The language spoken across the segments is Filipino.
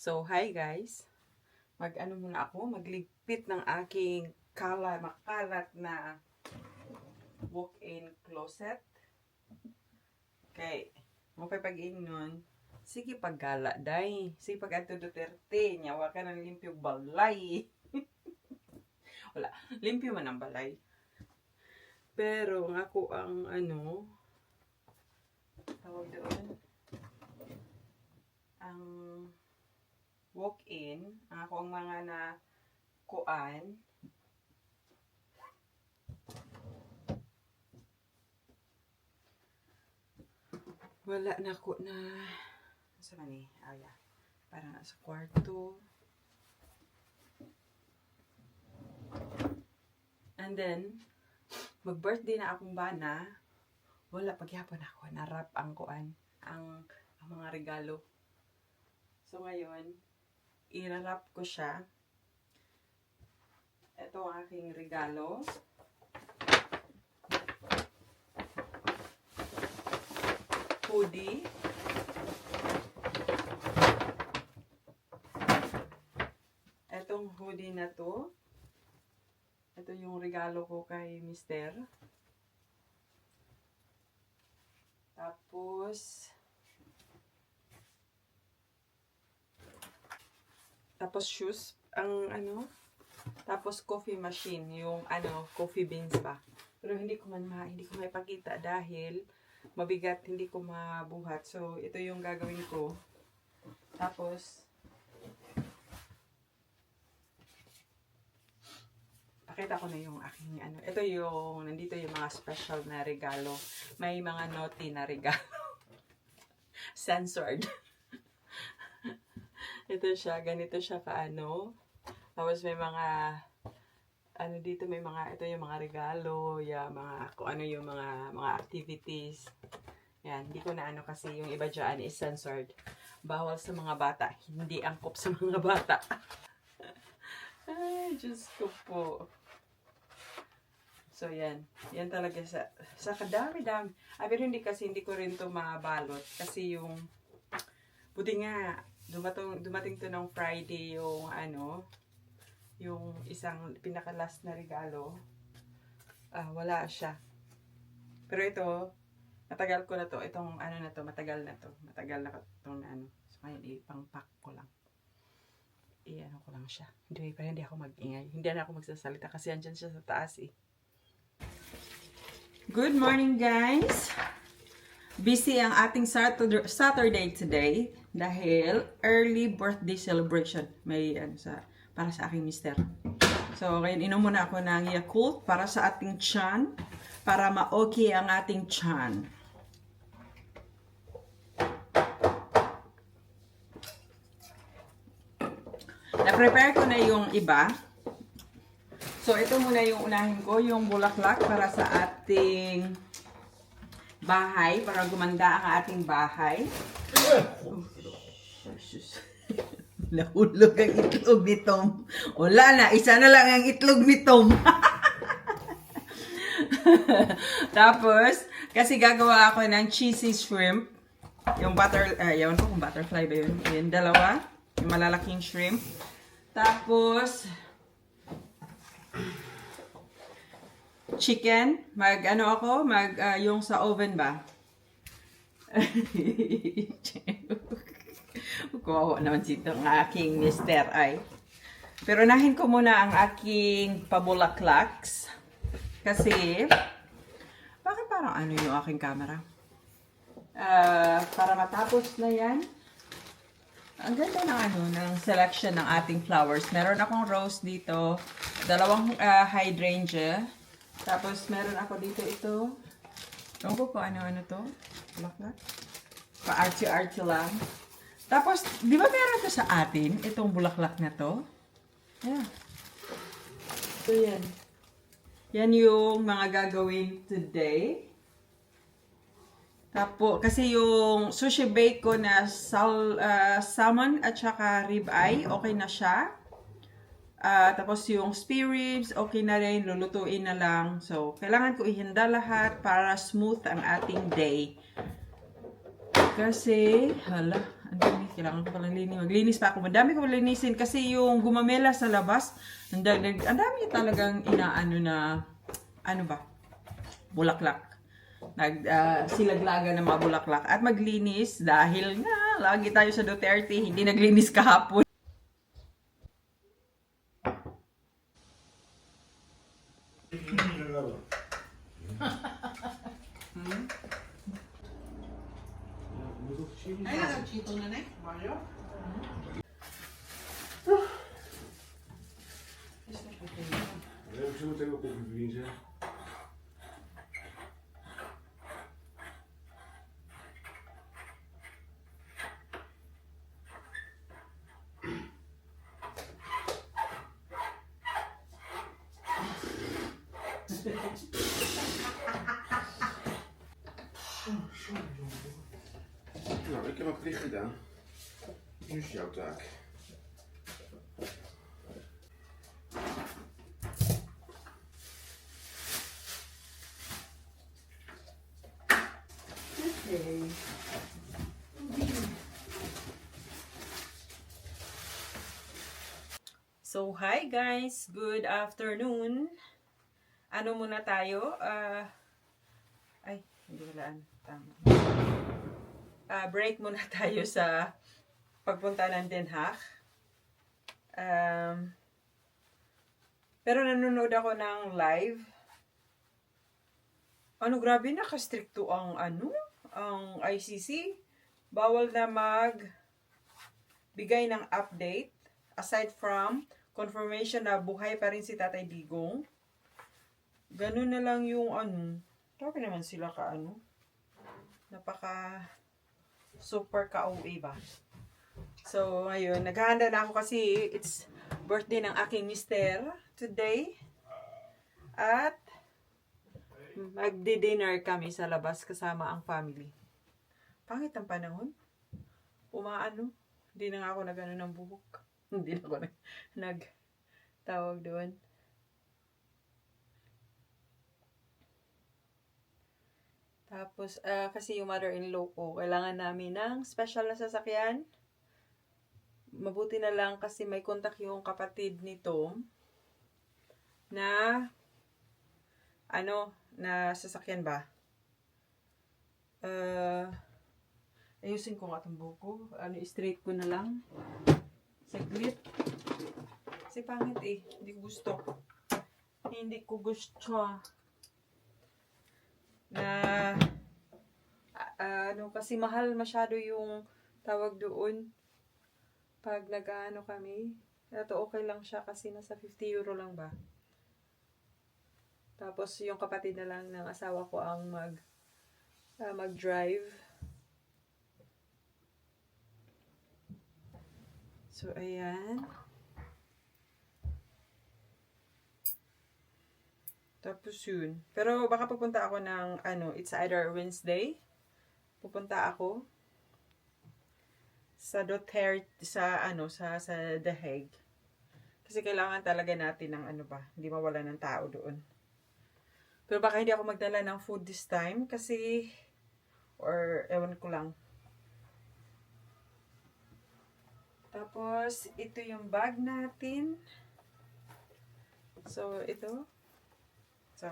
So, hi guys. Mag-ano muna ako, magligpit ng aking kala, makalat na walk-in closet. Okay. Mo pa pag nun, sige paggala day. Sige pag ato Duterte, nyawa ka ng limpyo balay. Wala, limpyo man ang balay. Pero ang ako ang ano, tawag doon, ang walk-in, ako ang mga na kuan, wala na ko na sa mani aya para na sa kwarto. And then mag-birthday na akong bana. Wala pagyapon ako narap ang kuan ang, ang mga regalo. So ngayon irarap ko siya ito ang aking regalo hoodie. Etong hoodie na to, ito yung regalo ko kay Mister. Tapos, tapos shoes, ang ano, tapos coffee machine, yung ano, coffee beans ba. Pero hindi ko man ma, hindi ko maipakita dahil mabigat, hindi ko mabuhat. So, ito yung gagawin ko. Tapos, pakita ko na yung aking ano. Ito yung, nandito yung mga special na regalo. May mga naughty na regalo. Censored. Ito siya, ganito siya kaano. Tapos may mga ano dito may mga ito yung mga regalo, ya mga kung ano yung mga mga activities. Yan, hindi ko na ano kasi yung iba diyan is censored. Bawal sa mga bata, hindi angkop sa mga bata. Ay, Diyos ko po. So, yan. Yan talaga sa, sa kadami-dami. Ah, pero hindi kasi, hindi ko rin to mabalot. Kasi yung, buti nga, dumating, dumating to ng Friday yung, ano, yung isang pinaka-last na regalo, ah, wala siya. Pero ito, matagal ko na to. Itong ano na to, matagal na to. Matagal na itong ano. So, ngayon, ipang-pack ko lang. I-ano ko lang siya. Hindi, pero hindi ako mag-ingay. Hindi na ako magsasalita kasi andyan siya sa taas eh. Good morning, guys! Busy ang ating Saturday, today dahil early birthday celebration. May ano sa para sa aking mister. So, ngayon inom muna ako ng Yakult para sa ating chan para ma-okay ang ating chan. Na-prepare ko na yung iba. So, ito muna yung unahin ko, yung bulaklak para sa ating bahay, para gumanda ang ating bahay. Oh, sus. Nahulog ang itlog ni Tom. Wala na, isa na lang ang itlog ni Tom. Tapos, kasi gagawa ako ng cheesy shrimp. Yung butter, uh, yun ko kung butterfly ba yun. Yung dalawa, yung malalaking shrimp. Tapos, chicken. Mag, ano ako, mag, ah, yung sa oven ba? Kuha naman si itong aking mister ay. Pero nahin ko muna ang aking pabulaklaks. Kasi, bakit parang ano yung aking camera? Ah, para matapos na yan, ang ganda ng ano, ng selection ng ating flowers. Meron akong rose dito, dalawang ah, hydrangea, tapos meron ako dito ito. Ewan ko kung ano-ano to. Bulaklak. Pa-arty-arty lang. Tapos, di ba meron to sa atin, itong bulaklak na to? Yeah. So, yan. Yan yung mga gagawin today. Tapos, kasi yung sushi bake ko na sal, ah, salmon at saka ribeye, okay na siya. Ah, tapos yung spare ribs, okay na rin, lulutuin na lang. So, kailangan ko ihanda lahat para smooth ang ating day. Kasi, hala, ang dami. Kailangan ko palang linis. Maglinis pa ako. Madami ko linisin kasi yung gumamela sa labas, ang dami, ang dami talagang inaano na, ano ba, bulaklak. Nag, ah, silaglaga ng mga bulaklak. At maglinis dahil nga, lagi tayo sa Duterte, hindi naglinis kahapon. Zo meteen op koffie verdienen. Nou, ik heb mijn plicht gedaan. Nu is jouw taak. So, hi guys! Good afternoon! Ano muna tayo? Ah, ay, hindi wala. Tama. Ah, break muna tayo sa pagpunta ng Den Haag. Um, pero nanonood ako ng live ano, grabe na, kastrikto ang ano, ang ICC. Bawal na mag bigay ng update aside from confirmation na buhay pa rin si Tatay Digong. Ganun na lang yung ano, grabe naman sila ka ano. Napaka super ka-OA ba? So, ngayon, naghahanda na ako kasi it's birthday ng aking mister today. At magdi-dinner kami sa labas kasama ang family. Pangit ang panahon. Umaano. Hindi na nga ako nagano ng buhok. Hindi na ako nag, nag tawag doon. Tapos, ah, kasi yung mother-in-law ko, kailangan namin ng special na sasakyan. Mabuti na lang kasi may kontak yung kapatid ni Tom na ano, na sasakyan ba? Uh, ayusin ko nga itong buko. Ano, straight ko na lang. Saglit. Kasi pangit eh. Hindi ko gusto. Hindi ko gusto. Na, a- ano, kasi mahal masyado yung tawag doon. Pag nag-ano kami. Ito okay lang siya kasi nasa 50 euro lang ba? Tapos yung kapatid na lang ng asawa ko ang mag ah, mag-drive. So ayan. Tapos yun. Pero baka pupunta ako ng ano, it's either Wednesday. Pupunta ako sa Duterte sa ano sa sa The Hague. Kasi kailangan talaga natin ng ano ba, hindi mawala ng tao doon. Pero baka hindi ako magdala ng food this time kasi or ewan ko lang. Tapos ito yung bag natin. So ito. So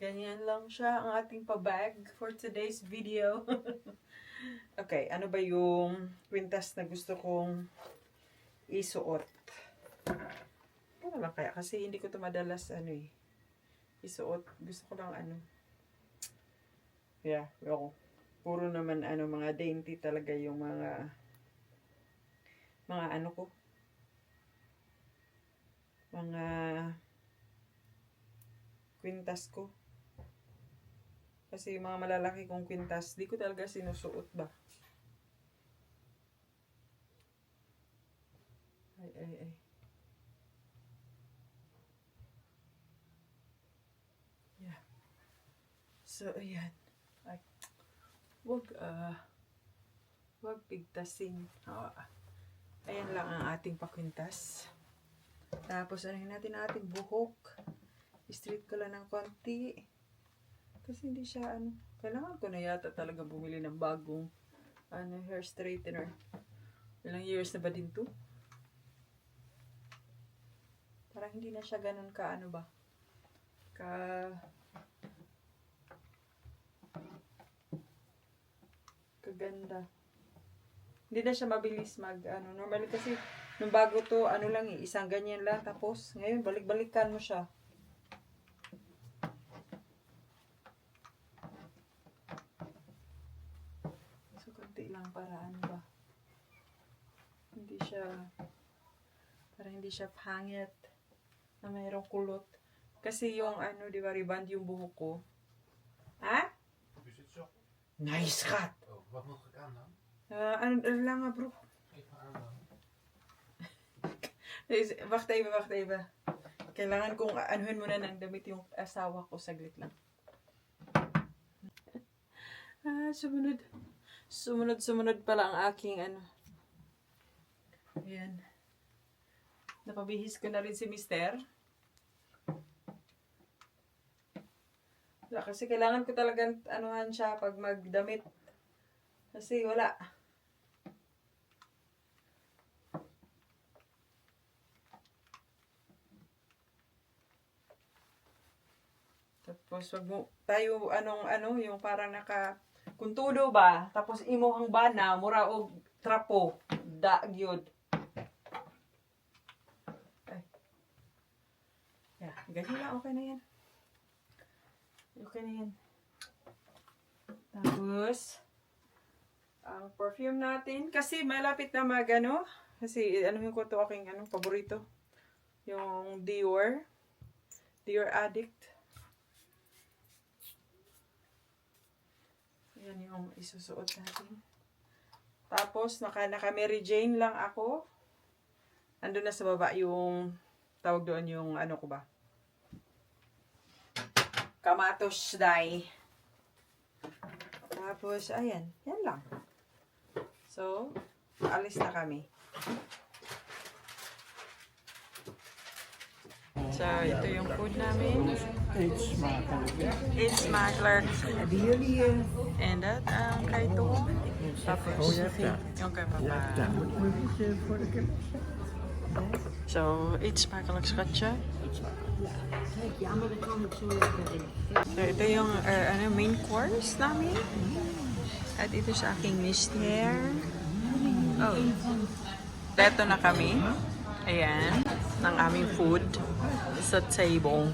ganyan lang siya ang ating pa-bag for today's video. okay, ano ba yung kwintas na gusto kong isuot? Ano lang kaya kasi hindi ko to madalas ano eh isuot. Gusto ko lang ano. Yeah, ako. Puro naman ano, mga dainty talaga yung mga mga ano ko. Mga kwintas ko. Kasi mga malalaki kong kwintas, di ko talaga sinusuot ba. Ay, ay, ay. So, ayan. Ay, wag, ah, wag pigtasin. Ah, ayan lang ang ating pakwintas. Tapos, ano natin ang ating buhok. Straight ko lang ng konti. Kasi hindi siya, ano, kailangan ko na yata talaga bumili ng bagong ano, hair straightener. Ilang years na ba din to? Parang hindi na siya ganun ka, ano ba? Ka... Kaganda. Hindi na siya mabilis mag, ano, normally kasi, nung bago to, ano lang eh, isang ganyan lang, tapos, ngayon, balik-balikan mo siya. So, konti lang para ano ba? Hindi siya, para hindi siya pangit na mayroong kulot. Kasi yung ano, di ba, riband yung buhok ko. Ha? Nice cut! Oh, wat moet ik aan dan? Ah, ano, ano lang nga bro. Even aan dan. Is- Wacht even, wacht even. Kailangan kong anuhin muna ng damit yung asawa ko. Saglit lang. ah, sumunod. Sumunod, sumunod pala ang aking ano. Ayan. Napabihis ko na rin si mister. Kasi kailangan ko talagang anuhan siya pag magdamit. Kasi wala. Tapos wag mo tayo anong ano yung parang naka kuntudo ba tapos imo ang bana mura og trapo da gyud. Yeah, ganyan lang okay na yan. Okay na yan. Tapos ang perfume natin kasi malapit na mag ano kasi ano yung ko to aking ano paborito yung Dior Dior Addict Yan yung isusuot natin. Tapos, naka, naka Mary Jane lang ako. Ando na sa baba yung, tawag doon yung, ano ko ba? Kamatos dye. Tapos, ayan. Yan lang. So, alis na kami. So, ito yung food namin. It's. Hebben jullie... eh, En dat ang kay Tom. Tapos, Oh, je hebt dat. yung kay Ja, papa. So, zo lekker in. So, ito yung uh, ano, main course namin. At ito sa aking mister. Oh. Teto na kami. Ayan. Ng aming food sa table.